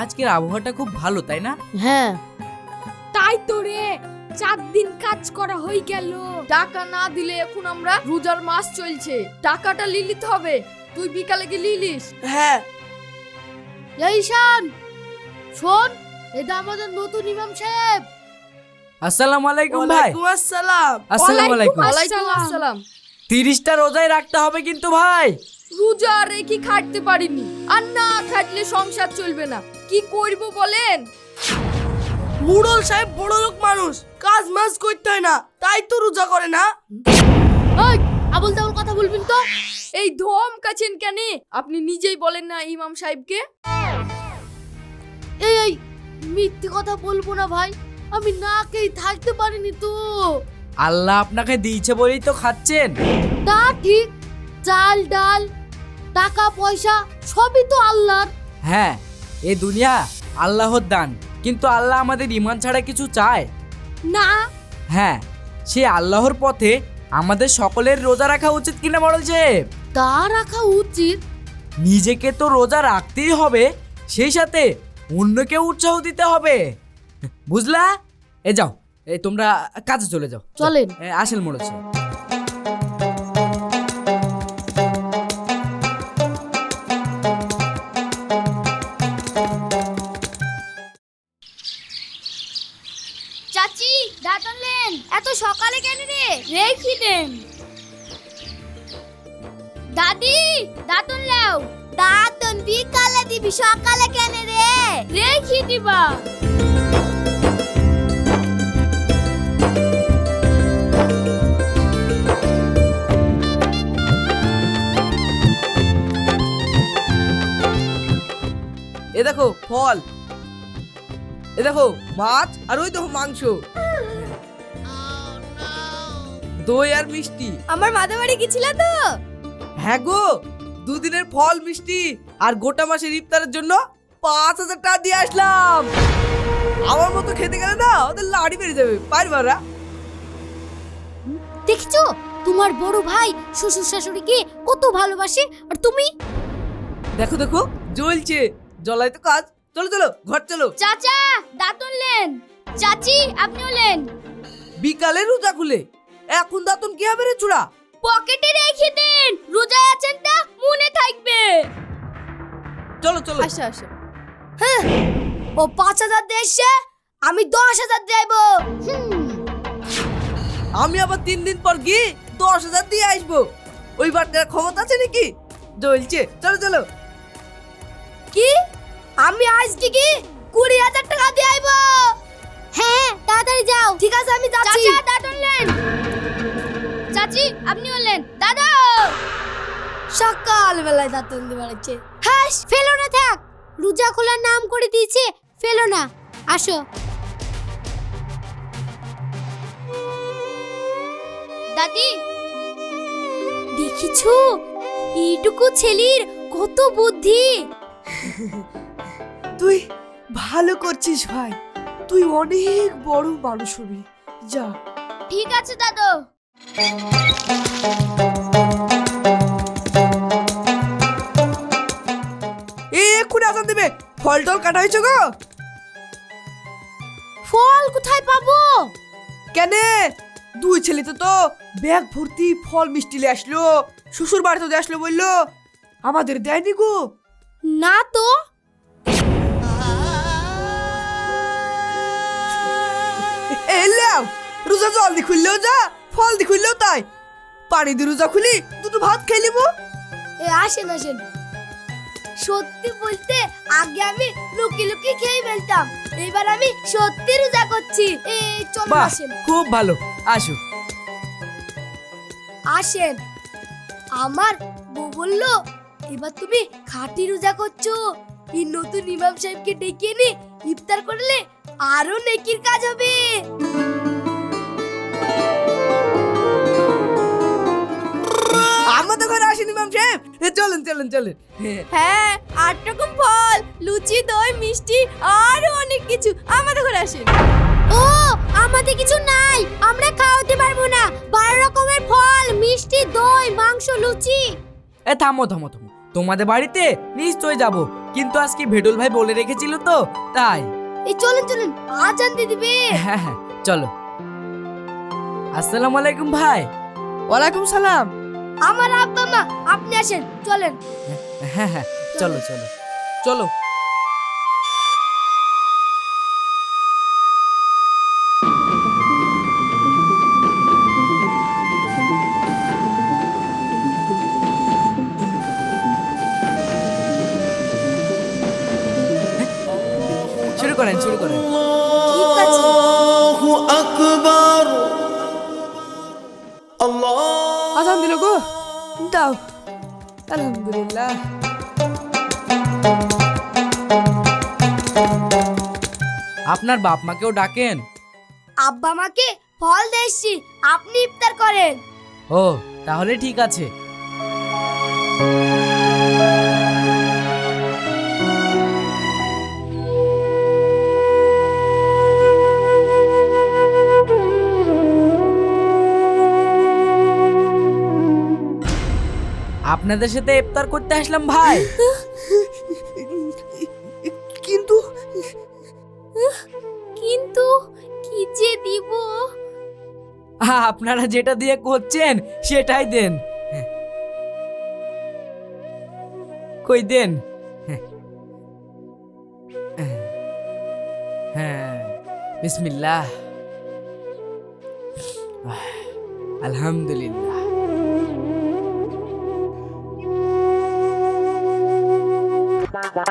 আজকের আবহাওয়াটা খুব ভালো তাই না? হ্যাঁ। তাই তো রে চার দিন কাজ করা হয়ে গেল। টাকা না দিলে এখন আমরা রোজার মাস চলছে। টাকাটা লিলিতে হবে। তুই বিকালে গিয়ে লিলিস হ্যাঁ। এই শান শোন এটা আমাদের নতুন ইমাম সাহেব। আসসালামু আলাইকুম ভাই। আসসালাম। আসসালামু আলাইকুম। ওয়ালাইকুম আসসালাম। তিরিশটা রোজাই রাখতে হবে কিন্তু ভাই। রোজা রেখে খাটতে পারিনি। আর না খাটলে সংসার চলবে না। কি করব বলেন? মুড়ল সাহেব বড় লোক মানুষ। কাজ মাজ করতে হয় না। তাই তো রোজা করে না। আবল তাবল কথা বলবেন তো? এই ধম কাছেন কেন? আপনি নিজেই বলেন না ইমাম সাহেবকে। এই এই মিথ্যে কথা বলব না ভাই। আমি না খেয়ে থাকতে পারিনি তো। আল্লাহ আপনাকে দিয়েছে বলেই তো খাচ্ছেন। তা ঠিক চাল ডাল টাকা পয়সা সবই তো আল্লাহর। হ্যাঁ এ দুনিয়া আল্লাহর দান। কিন্তু আল্লাহ আমাদের ইমান ছাড়া কিছু চায়? না। হ্যাঁ সে আল্লাহর পথে আমাদের সকলের রোজা রাখা উচিত কিনা বড় যে তা রাখা উচিত। নিজেকে তো রোজা রাখতেই হবে সেই সাথে অন্যকে উৎসাহ দিতে হবে। বুঝলা? এ যাও এই তোমরা কাজে চলে যাও। চলেন। এ, আসেল এত সকালে কেন রে? রেখি দেন। দাদি দাঁত আনলাও দাঁত বিকালে দিবি সকালে কেন রে? রেখি দিবা। এ দেখো ফল। এ দেখো মাছ আর ওই দেখো মাংস। দই আর মিষ্টি। আমার মাদা বাড়ি গেছিল তো? হ্যাঁ গো দুদিনের ফল মিষ্টি আর গোটা মাসের ইফতারের জন্য পাঁচ হাজার টাকা দিয়ে আসলাম। আমার মতো খেতে গেলে না ওদের লাড়ি বেরিয়ে যাবে পারবারা দেখছ? তোমার বড় ভাই শ্বশুর শাশুড়িকে কত ভালোবাসে আর তুমি? দেখো দেখো জ্বলছে। জ্বলাই তো কাজ। চলো চলো ঘর চলো। চাচা দাঁত আনলেন চাচি আপনি হলেন বিকালে রোজা খুলে। এখন দাতন কি হবে রে চূড়া? পকেটে রেখে দেন রোজা আছেন তা মনে থাকবে। চলো চলো। আসো আসো। হ্যাঁ ও পাঁচ হাজার দেশে আমি দশ হাজার দেব আমি আবার তিন দিন পর গিয়ে দশ হাজার দিয়ে আসব। ওই বাটকার ক্ষমতা আছে নাকি? জ্বলছে। চলো চলো। কি? আমি আজকে কি কুড়ি হাজার টাকা দিয়ে আইবো। হ্যাঁ তাড়াতাড়ি যাও। ঠিক আছে আমি যাচ্ছি। চাচা হলেন চাচি আপনি হলেন দাদা! সকাল বেলায় দাঁতন দিয়ে বেড়াচ্ছে। হ্যাঁ ফেলো না থাক। রোজা খোলার নাম করে দিয়েছে ফেলো না। আসো। দাদি! দেখিছো? এইটুকু ছেলির কত বুদ্ধি? তুই ভালো করছিস ভাই। তুই অনেক বড় মানুষ হবি। যা। ঠিক আছে দাদু। এ এক্ষুনি আসান দেবে। ফল টল কাটা হয়েছে গো। ফল কোথায় পাবো? কেনে? দুই ছেলে তো তো ব্যাগ ভর্তি ফল মিষ্টি নিয়ে আসলো শ্বশুর বাড়িতে দিয়ে আসলো বলল। আমাদের দেয়নি গো। না তো। এলাম রোজা জলদি খুললেও যা। ফল দি খুললেও তাই। পানি দিয়ে রোজা খুলি দুটো ভাত খেয়ে নিবো এ আসেন আসেন। সত্যি বলতে আগে আমি লুকি লুকি খেয়ে ফেলতাম। এবার আমি সত্যি রোজা করছি। এই চলুন বাহ আসেন। খুব ভালো। আসো। আসেন। আমার বউ বলল এবার তুমি খাঁটি রোজা করছ। এই নতুন ইমাম সাহেবকে ডেকে এনে ইফতার করলে আরও নেকির কাজ হবে। আমাদের আসেনি ম্যাম সাহেব চলেন চলেন চলেন। হ্যাঁ। আট রকম ফল লুচি দই মিষ্টি আরও অনেক কিছু আমাদের ঘরে আসেন ও আমাদের কিছু নাই আমরা খাওয়াতে পারব না। বারো রকমের ফল মিষ্টি দই মাংস লুচি। এ থামো থামো থামো। তোমাদের বাড়িতে নিশ্চয় যাব কিন্তু আজকে ভেডল ভাই বলে রেখেছিল তো তাই। এই চলেন চলেন আজান দিয়ে দিবে। হ্যাঁ হ্যাঁ চলো। আসসালামু আলাইকুম ভাই। ওয়ালাইকুম সালাম। আমার আব্বা মা আপনি আসেন চলেন। হ্যাঁ হ্যাঁ চলো চলো। চলো। শুরু করেন শুরু করেন। ঠিক আছে। আজান দিল গো। দাও। আলহামদুলিল্লাহ। আপনার বাপ মাকেও ডাকেন। আব্বা মাকে ফল দিয়েছি আপনি ইফতার করেন। ও তাহলে ঠিক আছে। আপনাদের সাথে ইফতার করতে আসলাম ভাই। কিন্তু কিন্তু কি যে দিব? আপনারা যেটা দিয়ে করছেন সেটাই দেন। কই দেন? হ্যাঁ। বিসমিল্লাহ। আলহামদুলিল্লাহ। খাও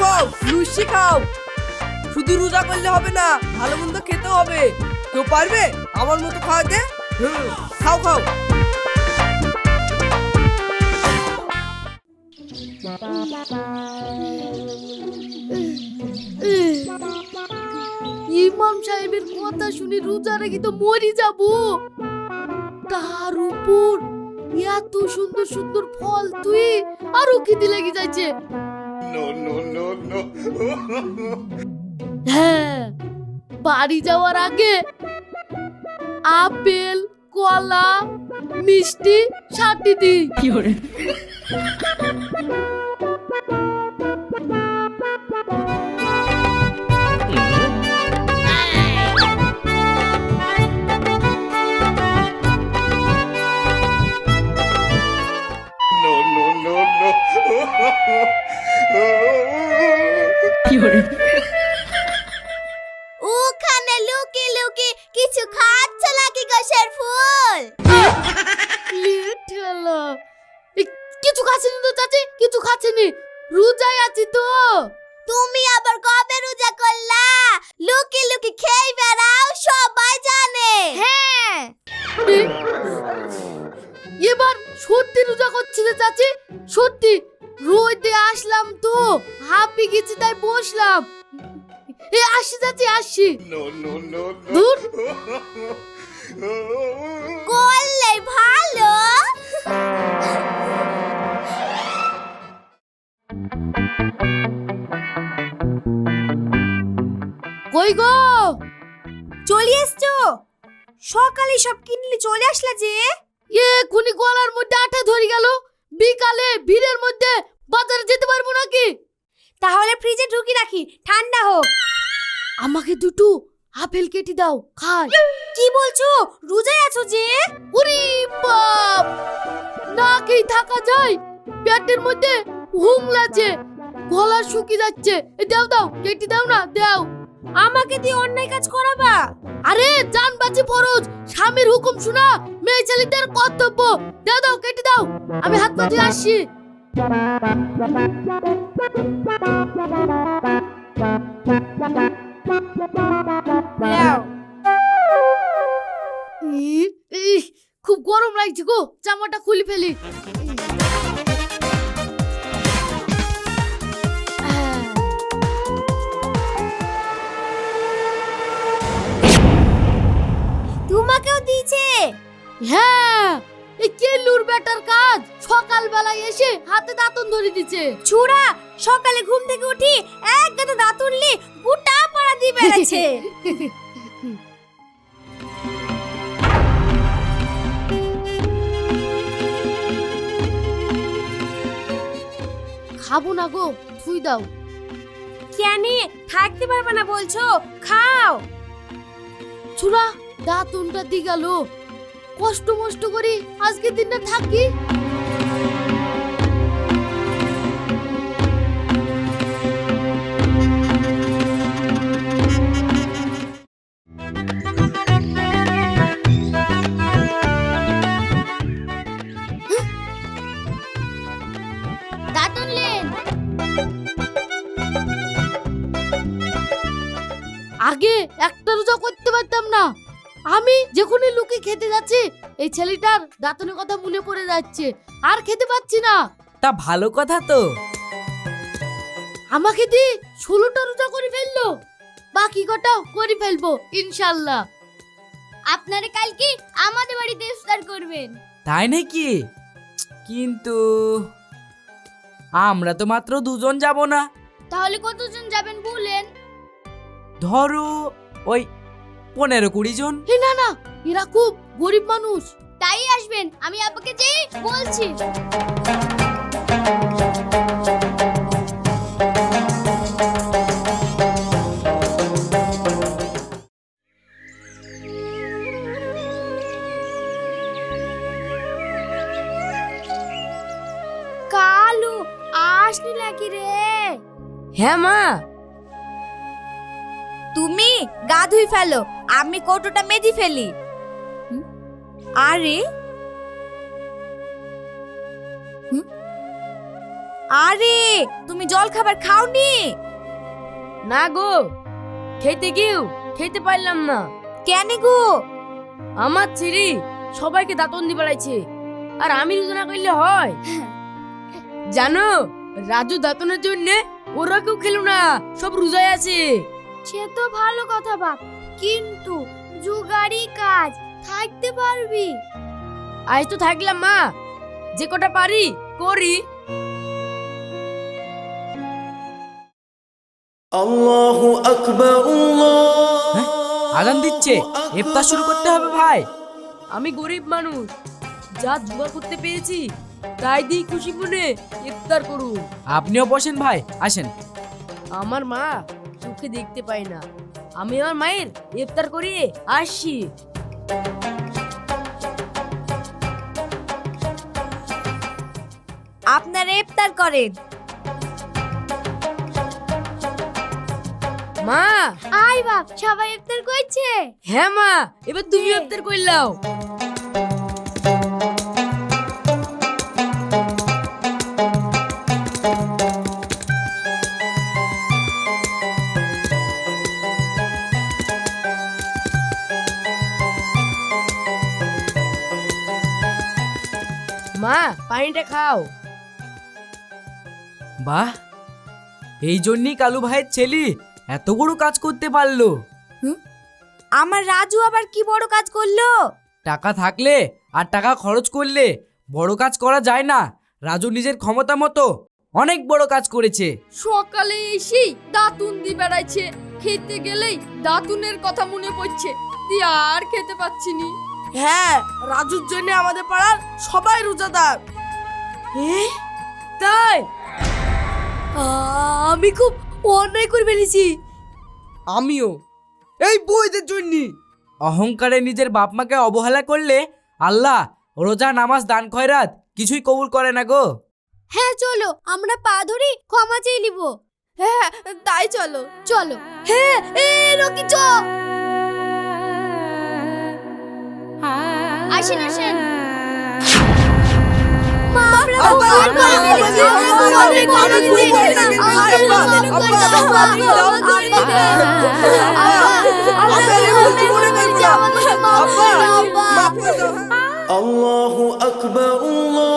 খাও, লুচি খাও। শুধু রোজা করলে হবে না, ভালো মন্দ খেতে হবে। কেউ পারবে আমার মতো খাওয়াতে? খাও খাও। ইমাম সাহেবের কথা শুনে রোজা রেখে তো মরি যাব। তার উপর এত সুন্দর সুন্দর ফল তুই আরও খিদে লেগে যাচ্ছে। হ্যাঁ বাড়ি যাওয়ার আগে আপেল কলা মিষ্টি সাথে দিই। ওখানে এ আসি চাচি আসি। দূর। করলে ভালো। কই গো? চলে এসছো? সকালে সব কিনলে চলে আসলা যে? এক্ষুনি গলার মধ্যে আঠা ধরে গেল। বিকালে ভিড়ের মধ্যে বাজারে যেতে পারব নাকি? তাহলে ফ্রিজে ঢুকি রাখি ঠান্ডা হোক। আমাকে দুটো আপেল কেটে দাও খাই। কি বলছো? রোজায় আছো যে? উরি বাপ! না খেয়ে থাকা যায়। পেটের মধ্যে হুম লাগছে গলা শুকিয়ে যাচ্ছে। এ দাও দাও কেটে দাও না দাও। আমাকে দিয়ে অন্যায় কাজ করাবা? আরে জান বাঁচি ফরজ। স্বামীর হুকুম শোনা মেয়ে ছেলেদের কর্তব্য। দাও দাও কেটে দাও। আমি হাত পা ধুয়ে আসছি। ই, ই, খুব গরম লাগছে গো জামাটা খুলে ফেলি। তোমাকেও দিয়েছে? হ্যাঁ। এই কেলুর বেটার কাজ। সকাল সকালবেলায় এসে হাতে দাঁতন ধরে দিচ্ছে। ছুরা সকালে ঘুম থেকে উঠি এক গাদা দাঁত উঠলি গোটা পাড়া দিয়ে বেড়াচ্ছে। খাব না গো থুই দাও। কেন থাকতে পারবে না বলছো? খাও। ছুরা দাঁতুনটা দি গেল। কষ্ট মষ্ট করি আজকের দিনটা থাকি। আগে একটা রোজা করতে পারতাম না। আমি যখনই লুকে খেতে যাচ্ছি এই ছেলেটার দাঁতনের কথা মনে পড়ে যাচ্ছে। আর খেতে পাচ্ছি না। তা ভালো কথা তো। আমাকে দি ষোলোটা রোজা করে ফেলল। বাকি কটাও করে ফেলব ইনশাল্লাহ। আপনারা কালকে আমাদের বাড়িতে ইফতার করবেন। তাই নাকি? কিন্তু আমরা তো মাত্র দুজন যাব না। তাহলে কতজন যাবেন বলেন? ধরো ওই পনেরো কুড়ি জন। হে না না এরা খুব গরিব মানুষ। তাই আসবেন আমি আপাকে যে বলছি। কালু আসনি নাকি রে? হ্যাঁ মা। তুমি গা ধুই ফেলো। আমি কৌটোটা মেজি ফেলি। আরে? আরে তুমি জল খাবার খাওনি? না গো খেতে গিয়েও খেতে পারলাম না। কেন গো? আমার ছেড়ে সবাইকে দাঁতন দিয়ে বেড়াইছে আর আমি রোজা না করলে হয়। জানো রাজু দাঁতনের জন্য ওরা কেউ খেলো না সব রোজায় আছে। সে তো ভালো কথা বাপ। কিন্তু জোগাড়ি কাজ থাকতে পারবি। আজ তো থাকলাম মা। যে কটা পারি করি। আল্লাহু আকবার আল্লাহ হ্যাঁ, আজান দিচ্ছে। ইফতার শুরু করতে হবে ভাই। আমি গরিব মানুষ। যা জোগাড় করতে পেরেছি তাই দিয়ে খুশি মনে ইফতার করুন। আপনিও বসেন ভাই। আসেন। আমার মা চোখে দেখতে পায় না। আমি আমার মায়ের ইফতার করিয়ে আসছি। আপনারা ইফতার করেন। মা! আয় বাপ সবাই ইফতার করছে। হ্যাঁ মা এবার তুমি ইফতার করলাও মা পানিটা খাও। বাহ এই জন্যই কালু ভাইয়ের ছেলে এত বড় কাজ করতে পারল। আমার রাজু আবার কি বড় কাজ করল? টাকা থাকলে আর টাকা খরচ করলে বড় কাজ করা যায় না। রাজু নিজের ক্ষমতা মতো অনেক বড় কাজ করেছে। সকালে এসেই দাঁতুন দি বেড়াইছে। খেতে গেলেই দাঁতুনের কথা মনে পড়ছে। দিয়ে আর খেতে পাচ্ছি নি। হ্যাঁ রাজুর জন্য আমাদের পাড়ার সবাই রোজাদার। তাই? আমি খুব অন্যায় করে ফেলেছি। আমিও। এই বইদের জন্য। অহংকারে নিজের বাপ মাকে অবহেলা করলে আল্লাহ রোজা নামাজ দান খয়রাত কিছুই কবুল করে না গো। হ্যাঁ চলো আমরা পা ধরি ক্ষমা চেয়ে নিব। হ্যাঁ তাই চলো চলো। হ্যাঁ এ রকি চ। আসেন আসেন। আল্লাহু আকবার আল্লাহ